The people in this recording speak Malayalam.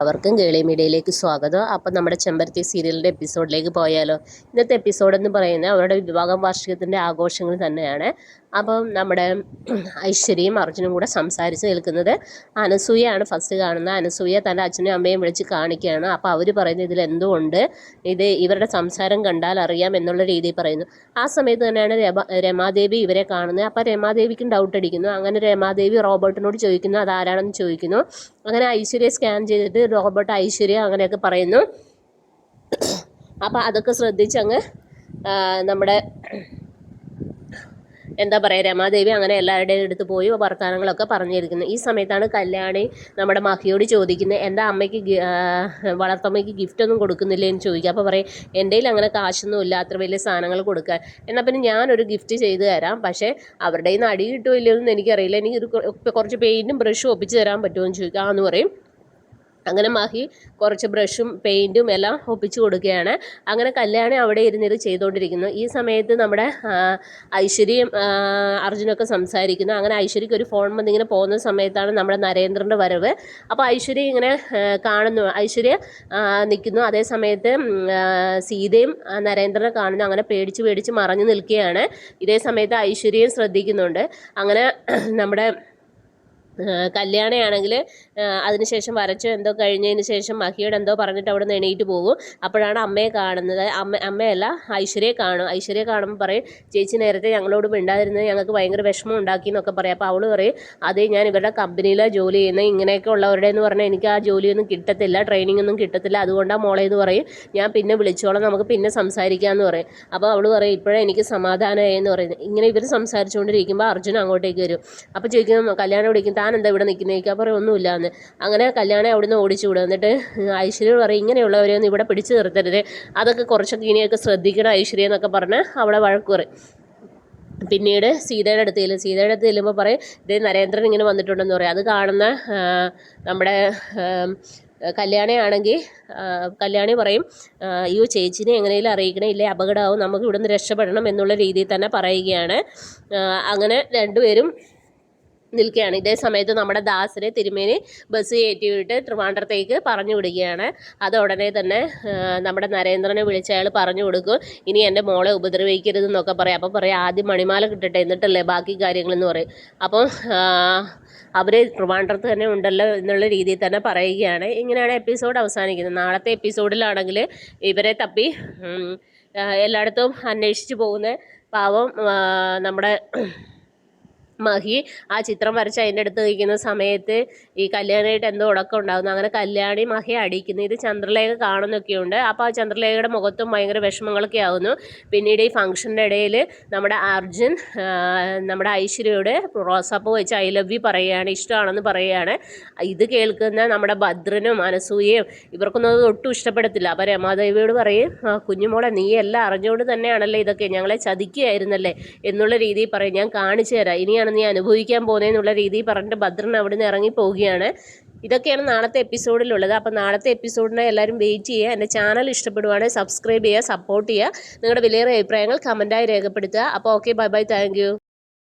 അവർക്കും കേളി മീഡിയയിലേക്ക് സ്വാഗതം. അപ്പം നമ്മുടെ ചെമ്പരത്തി സീരിയലിന്റെ എപ്പിസോഡിലേക്ക് പോയാലോ. ഇന്നത്തെ എപ്പിസോഡ് എന്ന് പറയുന്നത് അവരുടെ വിവാഹം വാർഷികത്തിന്റെ ആഘോഷങ്ങൾ തന്നെയാണ്. അപ്പം നമ്മുടെ ഐശ്വര്യയും അർജുനും കൂടെ സംസാരിച്ച് നിൽക്കുന്നത് അനസൂയയാണ് ഫസ്റ്റ് കാണുന്നത്. അനസൂയ തന്റെ അച്ഛനും അമ്മയും വിളിച്ച് കാണിക്കുകയാണ്. അപ്പോൾ അവർ പറയുന്നത് ഇതിൽ എന്തുകൊണ്ട് ഇത് ഇവരുടെ സംസാരം കണ്ടാൽ അറിയാം എന്നുള്ള രീതിയിൽ പറയുന്നു. ആ സമയത്ത് തന്നെയാണ് രമ രമാദേവി ഇവരെ കാണുന്നത്. അപ്പോൾ രമാദേവിക്കും ഡൗട്ട് അടിക്കുന്നു. അങ്ങനെ രമാദേവി റോബർട്ടിനോട് ചോദിക്കുന്നു അതാരാണെന്ന് ചോദിക്കുന്നു? അങ്ങനെ ഐശ്വര്യ സ്കാൻ ചെയ്തിട്ട് റോബോട്ട് ഐശ്വര്യ അങ്ങനെയൊക്കെ പറയുന്നു. അപ്പോൾ അതൊക്കെ ശ്രദ്ധിച്ചങ്ങ് നമ്മുടെ എന്താ പറയുക രമാദേവി അങ്ങനെ എല്ലാവരുടെയും അടുത്ത് പോയി വർത്തമാനങ്ങളൊക്കെ പറഞ്ഞിരിക്കുന്നു. ഈ സമയത്താണ് കല്യാണി നമ്മുടെ മഹിയോട് ചോദിക്കുന്നത് എന്റെ അമ്മയ്ക്ക് വളർത്തമ്മയ്ക്ക് ഗിഫ്റ്റ് ഒന്നും കൊടുക്കുന്നില്ലേ? എന്ന് ചോദിക്കുക അപ്പോൾ പറയും എന്റെ അങ്ങനെ കാശൊന്നും ഇല്ല അത്ര വലിയ സാധനങ്ങൾ കൊടുക്കാൻ. എന്നാൽ പിന്നെ ഞാനൊരു ഗിഫ്റ്റ് ചെയ്ത് തരാം. പക്ഷേ അവരുടെ കയ്യിൽ നിന്ന് അടി കിട്ടുമോ എനിക്കറിയില്ല. എനിക്ക് കുറച്ച് പെയിന്റും ബ്രഷും ഒപ്പിച്ച് തരാൻ പറ്റുമോ എന്ന് ചോദിക്കുക എന്ന് പറയും. അങ്ങനെ മാഹി കുറച്ച് ബ്രഷും പെയിന്റും എല്ലാം ഒപ്പിച്ച് കൊടുക്കുകയാണ്. അങ്ങനെ കല്യാണം അവിടെ ഇരുന്നിട്ട് ചെയ്തുകൊണ്ടിരിക്കുന്നു. ഈ സമയത്ത് നമ്മുടെ ഐശ്വര്യം അർജുനൊക്കെ സംസാരിക്കുന്നു. അങ്ങനെ ഐശ്വര്യക്ക് ഒരു ഫോൺ വന്ന് ഇങ്ങനെ പോകുന്ന സമയത്താണ് നമ്മുടെ നരേന്ദ്രന്റെ വരവ്. അപ്പോൾ ഐശ്വര്യ ഇങ്ങനെ കാണുന്നു. ഐശ്വര്യ നിൽക്കുന്നു. അതേ സമയത്ത് സീതയും നരേന്ദ്രനെ കാണുന്നു. അങ്ങനെ പേടിച്ച് പേടിച്ച് മറഞ്ഞു നിൽക്കുകയാണ്. ഇതേ സമയത്ത് ഐശ്വര്യയും ശ്രദ്ധിക്കുന്നുണ്ട്. അങ്ങനെ നമ്മുടെ കല്യാണയാണെങ്കിൽ അതിനുശേഷം വരച്ചു എന്തോ കഴിഞ്ഞതിന് ശേഷം മഹിയോട് എന്തോ പറഞ്ഞിട്ട് അവിടെ നിന്ന് എണീറ്റ് പോകും. അപ്പോഴാണ് അമ്മയെ കാണുന്നത്. അമ്മ അമ്മയല്ല ഐശ്വര്യയെ കാണും. ഐശ്വര്യയെ കാണുമ്പോൾ പറയും ചേച്ചി നേരത്തെ ഞങ്ങളോട് മിണ്ടാതിരുന്നത് ഞങ്ങൾക്ക് ഭയങ്കര വിഷമം ഉണ്ടാക്കി എന്നൊക്കെ പറയും. അപ്പോൾ അവൾ പറയും അതേ ഞാൻ ഇവരുടെ കമ്പനിയിലാണ് ജോലി ചെയ്യുന്നത്. ഇങ്ങനെയൊക്കെ ഉള്ളവരുടെ എന്ന് പറഞ്ഞാൽ എനിക്ക് ആ ജോലിയൊന്നും കിട്ടത്തില്ല ട്രെയിനിങ് ഒന്നും കിട്ടത്തില്ല. അതുകൊണ്ടാണ് മോളെ എന്ന് പറയും. ഞാൻ പിന്നെ വിളിച്ചോളാം നമുക്ക് പിന്നെ സംസാരിക്കാമെന്ന് പറയും. അപ്പോൾ അവൾ പറയും ഇപ്പോഴേ എനിക്ക് സമാധാനമായി എന്ന് പറയുന്നത് ഇങ്ങനെ ഇവർ സംസാരിച്ചുകൊണ്ടിരിക്കുമ്പോൾ അർജുൻ അങ്ങോട്ടേക്ക് വരും. അപ്പോൾ ചോദിക്കും കല്യാണം വിളിക്കും താൻ എന്താ ഇവിടെ നിൽക്കുന്നത് അപ്പോൾ പറയും ഒന്നുമില്ല എന്ന് അങ്ങനെ കല്യാണം അവിടുന്ന് ഓടിച്ചു വിടും. എന്നിട്ട് ഐശ്വര്യ പറയും ഇങ്ങനെയുള്ളവരെ ഒന്നും ഇവിടെ പിടിച്ചു നിർത്തരുത്. അതൊക്കെ കുറച്ചൊക്കെ ഇനിയൊക്കെ ശ്രദ്ധിക്കണം ഐശ്വര്യ എന്നൊക്കെ പറഞ്ഞ് അവിടെ വഴക്ക് പറയും. പിന്നീട് സീതയുടെ അടുത്ത് ചെല്ലും. സീതയുടെ അടുത്ത് ചെല്ലുമ്പോൾ പറയും ഇതേ നരേന്ദ്രൻ ഇങ്ങനെ വന്നിട്ടുണ്ടെന്ന് പറയും. അത് കാണുന്ന നമ്മുടെ കല്യാണിയാണെങ്കിൽ കല്യാണി പറയും അയ്യോ ചേച്ചിനെ എങ്ങനെയും അറിയിക്കണേ. ഇല്ലേ അപകടമാവും. നമുക്ക് ഇവിടുന്ന് രക്ഷപ്പെടണം എന്നുള്ള രീതിയിൽ തന്നെ പറയുകയാണ്. അങ്ങനെ രണ്ടുപേരും നിൽക്കുകയാണ്. ഇതേ സമയത്ത് നമ്മുടെ ദാസിനെ തിരുമേനി ബസ് കയറ്റി വിട്ട് ട്രിവാൻഡ്രത്തേക്ക് പറഞ്ഞു വിടുകയാണ്. അത് ഉടനെ തന്നെ നമ്മുടെ നരേന്ദ്രനെ വിളിച്ച് അയാൾ പറഞ്ഞു കൊടുക്കും ഇനി എന്റെ മോളെ ഉപദ്രവിക്കരുതെന്നൊക്കെ പറയാം. അപ്പോൾ പറയാം ആദ്യം മണിമാല കിട്ടട്ടെ എന്നിട്ടല്ലേ ബാക്കി കാര്യങ്ങളെന്ന് പറയും. അപ്പം അവർ ട്രിവാൻഡ്രത്ത് തന്നെ ഉണ്ടല്ലോ എന്നുള്ള രീതിയിൽ തന്നെ പറയുകയാണ്. ഇങ്ങനെയാണ് എപ്പിസോഡ് അവസാനിക്കുന്നത്. നാളത്തെ എപ്പിസോഡിലാണെങ്കിൽ ഇവരെ തപ്പി എല്ലായിടത്തും അന്വേഷിച്ച് പോകുന്ന പാവം നമ്മുടെ മഹി ആ ചിത്രം വരച്ച് അതിന്റെ അടുത്ത് നിൽക്കുന്ന സമയത്ത് ഈ കല്യാണിയായിട്ട് എന്തോ ഉടക്കം ഉണ്ടാകുന്നു. അങ്ങനെ കല്യാണി മഹി അടിക്കുന്നു. ഇത് ചന്ദ്രലേഖ കാണുന്നൊക്കെയുണ്ട് അപ്പോൾ ആ ചന്ദ്രലേഖയുടെ മുഖത്തും ഭയങ്കര വിഷമങ്ങളൊക്കെ ആവുന്നു. പിന്നീട് ഈ ഫംഗ്ഷന്റെ ഇടയിൽ നമ്മുടെ അർജുൻ നമ്മുടെ ഐശ്വര്യയോട് റോസാപ്പ് വെച്ച് ഐ ലവ് യു പറയുകയാണ് ഇഷ്ടമാണെന്ന് പറയുകയാണ്. ഇത് കേൾക്കുന്ന നമ്മുടെ ഭദ്രനും അനസൂയയും ഇവർക്കൊന്നും അത് ഒട്ടും ഇഷ്ടപ്പെടത്തില്ല. അപ്പോൾ രമാദേവിയോട് പറയും "ആ, കുഞ്ഞുമോളെ നീ എല്ലാം അറിഞ്ഞുകൊണ്ട് തന്നെയാണല്ലേ ഇതൊക്കെ? ഞങ്ങളെ ചതിക്കുകയായിരുന്നല്ലേ? എന്നുള്ള രീതിയിൽ പറയും. ഞാൻ കാണിച്ചു തരാം. ഇനിയാണ് നീ അനുഭവിക്കാൻ പോകുന്നതെന്നുള്ള രീതിയിൽ പറഞ്ഞിട്ട് ഭദ്രൻ അവിടെ നിന്ന് ഇറങ്ങി പോവുകയാണ്. ഇതൊക്കെയാണ് നാളത്തെ എപ്പിസോഡിലുള്ളത്. അപ്പോൾ നാളത്തെ എപ്പിസോഡിനെ എല്ലാവരും വെയിറ്റ് ചെയ്യുക. എന്റെ ചാനൽ ഇഷ്ടപ്പെടുവാണെങ്കിൽ സബ്സ്ക്രൈബ് ചെയ്യുക സപ്പോർട്ട് ചെയ്യുക. നിങ്ങളുടെ വിലയേറെ അഭിപ്രായങ്ങൾ കമന്റായി രേഖപ്പെടുത്തുക. അപ്പോൾ ഓക്കെ ബൈ ബൈ താങ്ക്